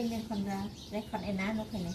ยเป็นคนราเล่นคนไอ้น้านกเห็นไหม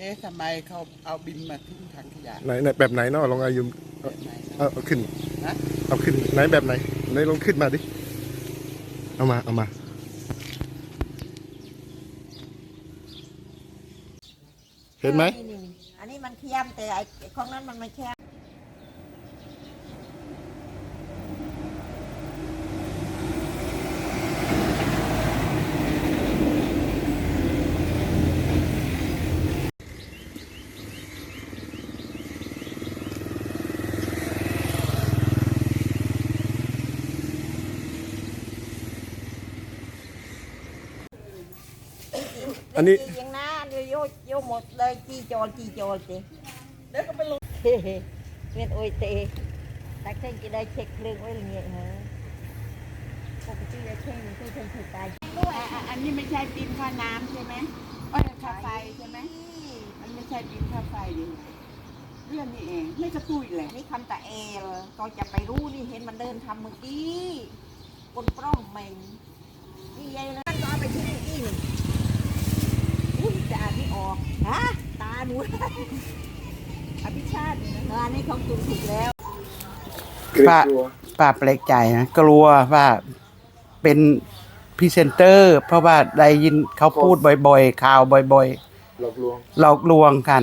เอ๊ะทำไมเขาเอาบินมาทิ้งถังขยะไหนไหนแบบไหนเนาะลองอายุมแบบไหนเอาเอาขึ้นนะเอาขึ้นไหนแบบไหนไหนลองขึ้นมาดิ เอามาเอามา เห็นไหมนี่ๆอันนี้มันเคียมแต่ไอ้ไอ้ของนั้นมันไม่เคียม อันนี้ยังนะเดียวโยโยหมดเลยจีจรจีจรสิเดี๋ยวก็ไปลงเฮ้เวียนโอยเตะแต่เช่นจะได้เช็คเครื่องไว้ละเอียฮะปกติจะเช็คที่เพิ่นถูกตายอันนี้ไม่ใช่บินค่าน้ำใช่ไหมเอ้ยค่าไฟใช่ไหมมันไม่ใช่บินค่าไฟดิเรื่องนี้เองไม่กระตุ้ยเลยนี่คำตาเอลก็จะไปรู้นี่เห็นมันเดินทำเมื่อกี้บนปล้องเมงนี่ยายนะก็เอาไปที่นี่อีก จะอ่านไม่ออก ฮะ ตาหนู อภิชาติเนี่ยนะอันนี้ของตุนถูกแล้วป้าป้าแปลกใจนะกลัวว่าเป็นพรีเซนเตอร์ เพราะว่าได้ยินเขาพูดบ่อยๆ ข่าวบ่อยหลอกลวงๆหลอกลวงกัน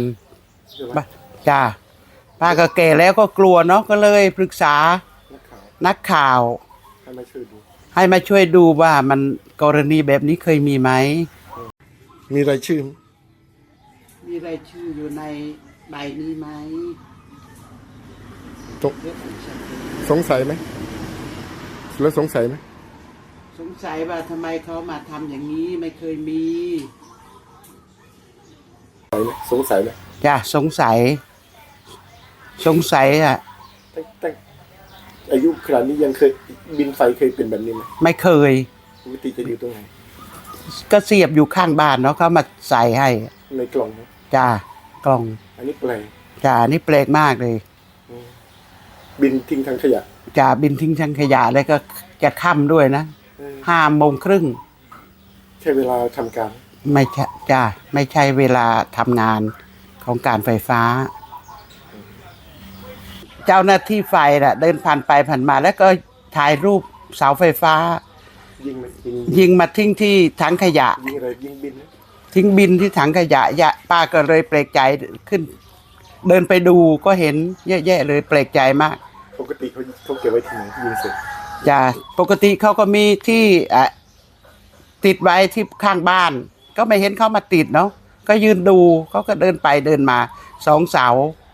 ใช่ไหมป้าจ้าป้าก็แก่แล้วก็กลัวเนาะก็เลยปรึกษานักข่าวนักข่าว ให้มาช่วยดูให้มาช่วยดูว่ามันกรณีแบบนี้เคยมีไหม มีรายชื่อ มีรายชื่ออยู่ในใบนี้ไหมตก สงสัยไหม แล้วสงสัยไหม สงสัยว่าทำไมเขามาทำอย่างนี้ไม่เคยมีสงสัยไหมจ้ะสงสัย สงสัยอะตั้งตั้งอายุขนาดนี้ยังเคยบินไฟเคยเป็นแบบนี้ไหมไม่เคย ปกติจะอยู่ตรงไหน ก็เสียบอยู่ข้างบ้านเนาะเขามาใส่ให้ในกล่องนะจ้ากล่องอันนี้แปลกจ้านี่แปลกมากเลยอืมบินทิ้งทางขยะจ้าบินทิ้งชังขยะแล้วก็จะค่ำด้วยนะเออห้าโมงครึ่งใช้เวลาทำการ ไม่ใช่จ้าไม่ใช่เวลาทำงานของการไฟฟ้า เจ้าหน้าที่ไฟน่ะ เดินผ่านไปผ่านมาแล้วก็ถ่ายรูปเสาไฟฟ้า ยิงไหมยิงยิงมาทิ้งที่ถังขยะ ยิงอะไรยิงบินนะทิ้งบินที่ถังขยะยะป้าก็เลยแปลกใจขึ้น เดินไปดูก็เห็นเยอะแยะเลยแปลกใจมาก ปกติเขาเขาเก็บไว้ที่ไหนยิงเสร็จจ้ะปกติเขาก็มีที่อะติดไว้ที่ข้างบ้าน ก็ไม่เห็นเขามาติดเนาะก็ยืนดูเขาก็เดินไปเดินมาสองเสาอ